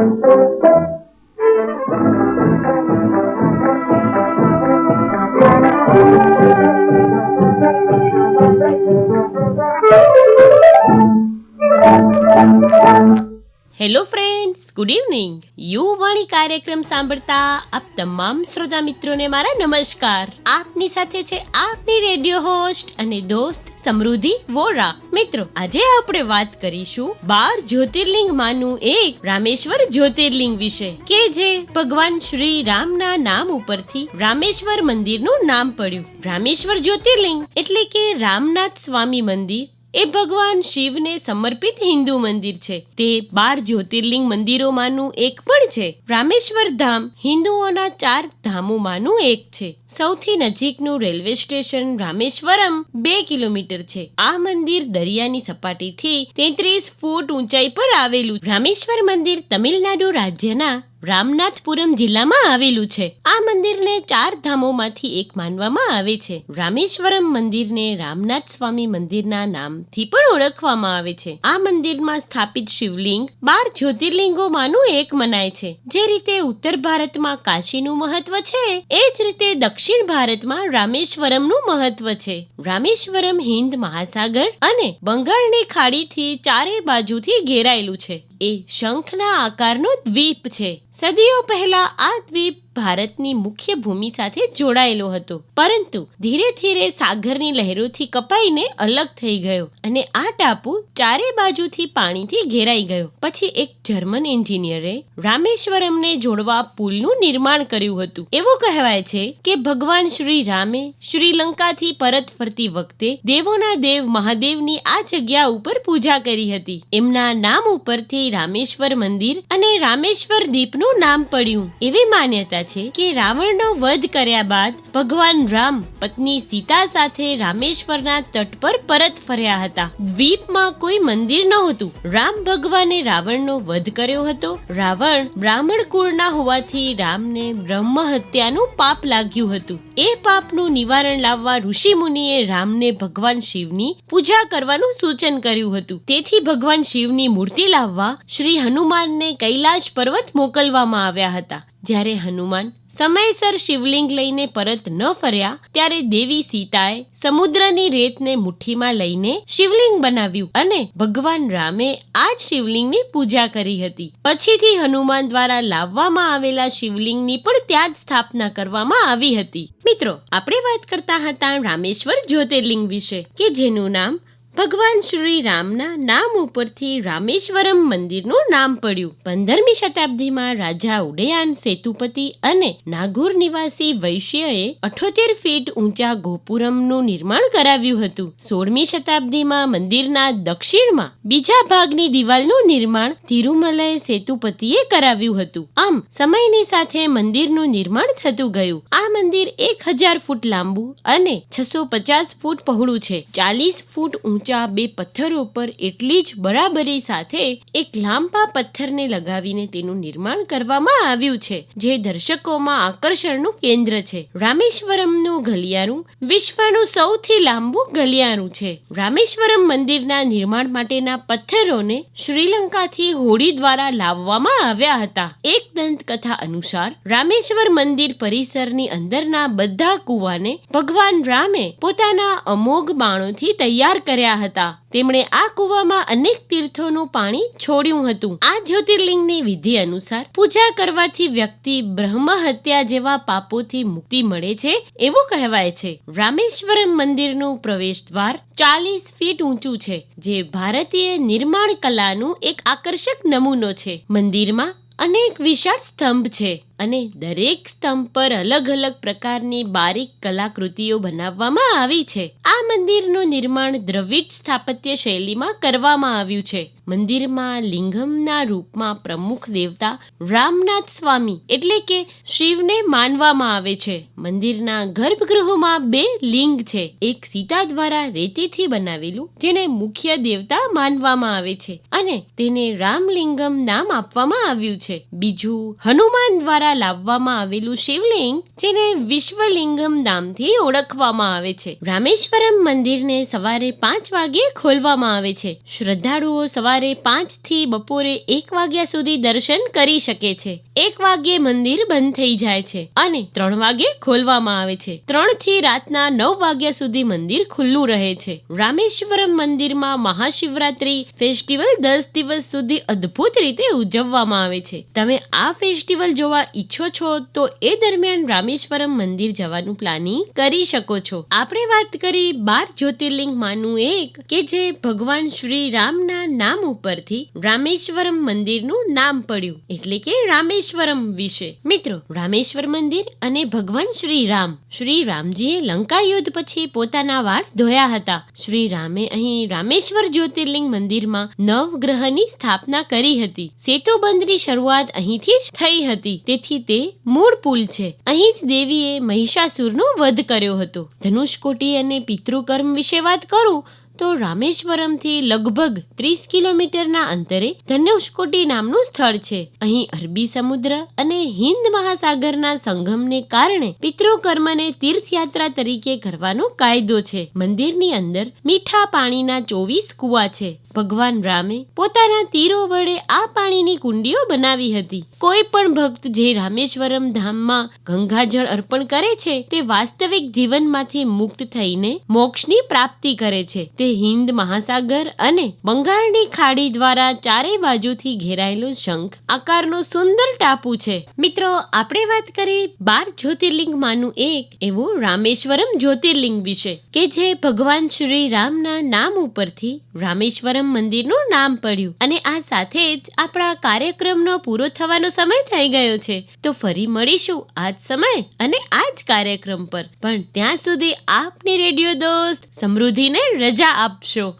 Música good evening યુવાણી કાર્યક્રમ સાંભળતા આપ તમામ શ્રોતા મિત્રોને મારા નમસ્કાર. આપની સાથે છે આપની રેડિયો હોસ્ટ અને દોસ્ત સમૃદ્ધિ વોરા. મિત્રો, આજે આપણે વાત કરીશું બાર જ્યોતિર્લિંગ માનું એક રામેશ્વર જ્યોતિર્લિંગ વિશે, કે જે ભગવાન શ્રી રામના નામ ઉપરથી રામેશ્વર મંદિરનું નામ પડ્યું. રામેશ્વર જ્યોતિર્લિંગ એટલે કે રામનાથ સ્વામી મંદિર એ ભગવાન શિવને સમર્પિત હિન્દુ મંદિર છે. તે બાર જ્યોતિર્લિંગ મંદિરોમાંનું એક પણ છે. રામેશ્વર ધામ હિન્દુઓના ચાર ધામોમાંનું એક છે. સૌથી નજીકનું રેલવે સ્ટેશન રામેશ્વરમ બે કિલોમીટર છે. આ મંદિર દરિયાની સપાટીથી તેત્રીસ ફૂટ ઊંચાઈ પર આવેલું. રામેશ્વર મંદિર તમિલનાડુ રાજ્યના રામનાથપુરમ જિલ્લામાં આવેલું છે. આ મંદિરને ચાર ધામોમાંથી એક માનવામાં આવે છે. રામેશ્વરમ મંદિરને રામનાથ સ્વામી મંદિરના નામથી પણ ઓળખવામાં આવે છે. આ મંદિરમાં સ્થાપિત શિવલિંગ બાર જ્યોતિર્લિંગોમાંનું એક મનાય છે. જે રીતે ઉત્તર ભારતમાં કાશીનું મહત્વ છે, એ જ રીતે દક્ષિણ ભારતમાં રામેશ્વરમનું મહત્વ છે. રામેશ્વરમ હિન્દ મહાસાગર અને બંગાળની ખાડીથી ચારે બાજુથી ઘેરાયેલું છે. એ શંખના આકારનો દ્વીપ છે. સદીઓ પહેલા આ દ્વીપ ભારતની મુખ્ય ભૂમિ સાથે જોડાયેલો હતો. પરંતુ ધીરે ધીરે સાગરની લહેરોથી કપાઈને અલગ થઈ ગયો અને આ ટાપુ ચારે બાજુથી પાણીથી ઘેરાઈ ગયો. પછી એક જર્મન એન્જિનિયરે રામેશ્વરમને જોડવા પુલનું નિર્માણ કર્યું હતું. એવું કહેવાય છે કે ભગવાન શ્રી રામે શ્રીલંકાથી પરત ફરતી વખતે દેવોના દેવ મહાદેવની આ જગ્યા ઉપર પૂજા કરી હતી. એમના નામ ઉપરથી રામેશ્વર મંદિર અને રામેશ્વર દીપનું નામ પડ્યું. એવી માન્યતા છે કે રાવણનો વધ કર્યા બાદ ભગવાન રામ પત્ની સીતા સાથે રામેશ્વરના તટ પર પરત ફર્યા હતા. દ્વીપમાં કોઈ મંદિર નહોતું. રામ ભગવાને રાવણનો વધ કર્યો હતો. રાવણ બ્રાહ્મણ કુળના હોવાથી રામને બ્રહ્મ હત્યાનું પાપ લાગ્યું હતું. એ પાપનું નિવારણ લાવવા ઋષિ મુનિએ રામને ભગવાન શિવની પૂજા કરવાનું સૂચન કર્યું હતું. તેથી ભગવાન શિવની મૂર્તિ લાવવા શ્રી હનુમાનને કૈલાશ પર્વત મોકલવામાં આવ્યા હતા. જ્યારે હનુમાન સમયસર શિવલિંગ લઈને પરત ન ફર્યા, ત્યારે દેવી સીતાએ સમુદ્રની રેતને મુઠ્ઠીમાં લઈને શિવલિંગ બનાવ્યું અને ભગવાન રામે આ જ શિવલિંગની પૂજા કરી હતી. પછીથી હનુમાન દ્વારા લાવવામાં આવેલા શિવલિંગની પણ ત્યાં જ સ્થાપના કરવામાં આવી હતી. મિત્રો, આપણે વાત કરતા હતા રામેશ્વર જ્યોતિર્લિંગ વિશે, કે જેનું નામ ભગવાન શ્રી રામના નામ ઉપરથી રામેશ્વરમ મંદિરનું નામ પડ્યું. પંદરમી શતાબ્દીમાં રાજા ઉડયાન સેતુપતિ અને નાગુર નિવાસી વૈશ્યએ અઠોતેર ફીટ ઊંચા ગોપુરમનું નિર્માણ કરાવ્યું હતું. સોળમી શતાબ્દીમાં મંદિરના દક્ષિણમાં બીજા ભાગની દિવાલનું નિર્માણ તિરુમલય સેતુપતિએ કરાવ્યું હતું. આમ, સમયની સાથે મંદિરનું નિર્માણ થતું ગયું. આ મંદિર એક હજાર ફૂટ લાંબુ અને છસો પચાસ ફૂટ પહોળું છે. ચાલીસ ફૂટ ઊંચા બે પથ્થરો પર એટલી જ બરાબરી સાથે એક લાંબા પથ્થરને લગાવીને તેનું નિર્માણ કરવામાં આવ્યું છે, જે દર્શકોમાં આકર્ષણનું કેન્દ્ર છે. રામેશ્વરમનું ગલિયારું વિશ્વનું સૌથી લાંબુ ગલિયારું છે. રામેશ્વરમ મંદિરના નિર્માણ માટેના પથ્થરોને શ્રીલંકાથી હોડી દ્વારા લાવવામાં આવ્યા હતા. એક દંતકથા અનુસાર, રામેશ્વર મંદિર પરિસરની અંદરના બધા કૂવાને ભગવાન રામે પોતાના અમોઘ બાણોથી તૈયાર કર્યા હતા. તેમણે આ કુવામાં અનેક તીર્થોનું પાણી છોડ્યું હતું. આ જ્યોતિર્લિંગની વિધિ અનુસાર પૂજા કરવાથી વ્યક્તિ બ્રહ્મ હત્યા જેવા પાપોથી મુક્તિ મળે છે એવું કહેવાય છે. રામેશ્વરમ મંદિરનું પ્રવેશ દ્વાર ચાલીસ ફીટ ઊંચું છે, જે ભારતીય નિર્માણ કલાનું એક આકર્ષક નમૂનો છે. મંદિરમાં અનેક વિશાળ સ્તંભ છે. અને દરેક સ્તંભ પર અલગ અલગ પ્રકારની બારીક કલાકૃતિઓ બનાવવામાં આવી છે. આ મંદિરનું નિર્માણ દ્રવિડ સ્થાપત્ય શૈલીમાં કરવામાં આવ્યું છે. મંદિરમાં લિંગમના રૂપમાં પ્રમુખ દેવતા રામનાથ સ્વામી એટલે કે શિવને માનવામાં આવે છે. મંદિરના ગર્ભગૃહમાં બે લિંગ છે. એક સીતા દ્વારા રેતીથી બનાવેલું, જેને મુખ્ય દેવતા માનવામાં આવે છે અને તેને રામલિંગમ નામ આપવામાં આવ્યું છે. બીજું હનુમાન દ્વારા લાવવામાં આવેલું શિવલિંગ, જેને વિશ્વલિંગમ નામથી ઓળખવામાં આવે છે. રામેશ્વરમ મંદિરને સવારે પાંચ વાગે ખોલવામાં આવે છે. શ્રદ્ધાળુઓ સવારે પાંચથી બપોરે એક વાગ્યા સુધી દર્શન કરી શકે છે. એક વાગ્યે મંદિર બંધ થઈ જાય છે અને ત્રણ વાગ્યે ખોલવામાં આવે છે. ત્રણથી રાતના નવ વાગ્યા સુધી મંદિર ખુલ્લું રહે છે. રામેશ્વરમ મંદિરમાં મહાશિવરાત્રી ફેસ્ટિવલ દસ દિવસ સુધી અદ્ભુત રીતે ઉજવવામાં આવે છે. તમે આ ફેસ્ટિવલ જોવા ઈચ્છો છો તો એ દરમિયાન રામેશ્વરમ મંદિર જવાનું પ્લાનિંગ કરી શકો છો. આપણે વાત કરી બાર જ્યોતિર્લિંગ માનું એક કે જે ભગવાન શ્રી રામના નામ ઉપરથી રામેશ્વરમ મંદિરનું નામ પડ્યું. એટલે કે રામેશ્વરમ વિશે. મિત્રો, રામેશ્વર મંદિર અને ભગવાન શ્રી રામ. શ્રી રામજીએ લંકા યુદ્ધ પછી પોતાના વાળ ધોયા હતા. શ્રી રામે અહીં રામેશ્વર જ્યોતિર્લિંગ મંદિરમાં નવગ્રહની સ્થાપના કરી હતી. સેતુબંધની શરૂઆત અહીંથી જ થઈ હતી. તેથી તે મૂળ પુલ છે. અહીં જ દેવીએ મહિષાસુરનો વધ કર્યો હતો. ધનુષકોટી અને પિતૃકર્મ વિશે વાત કરું તો રામેશ્વરમથી લગભગ ત્રીસ કિલોમીટરના અંતરે ધનુષકોટી નામનું સ્થળ છે. અહીં અરબી સમુદ્ર અને હિન્દ મહાસાગરના સંગમને કારણે પિતૃકર્મને તીર્થયાત્રા તરીકે કરવાનો કાયદો છે. મંદિરની અંદર મીઠા પાણીના ચોવીસ કુવા છે. ભગવાન રામે પોતાના તીરો વડે આ પાણીની કુંડીઓ બનાવી હતી. કોઈ પણ ભક્ત જે રામેશ્વરમ ધામમાં ગંગાજળ અર્પણ કરે છે, તે વાસ્તવિક જીવનમાંથી મુક્ત થઈને મોક્ષની પ્રાપ્તિ કરે છે. તે હિન્દ મહાસાગર અને બંગાળની ખાડી દ્વારા ચારે બાજુથી ઘેરાયેલો શંખ આકારનો સુંદર ટાપુ છે. મિત્રો, આપણે વાત કરી બાર જ્યોતિર્લિંગમાંનું એક એવું રામેશ્વરમ જ્યોતિર્લિંગ વિશે, કે જે ભગવાન શ્રી રામના નામ ઉપરથી રામેશ્વરમ મંદિરનું નામ પડ્યું. અને આ સાથે જ આપણા કાર્યક્રમનો પૂરો થવાનો સમય થઈ ગયો છે. તો ફરી મળીશું આ જ સમય અને આ જ કાર્યક્રમ પર. પણ ત્યાં સુધી આપની રેડિયો દોસ્ત સમૃદ્ધિને રજા આપશો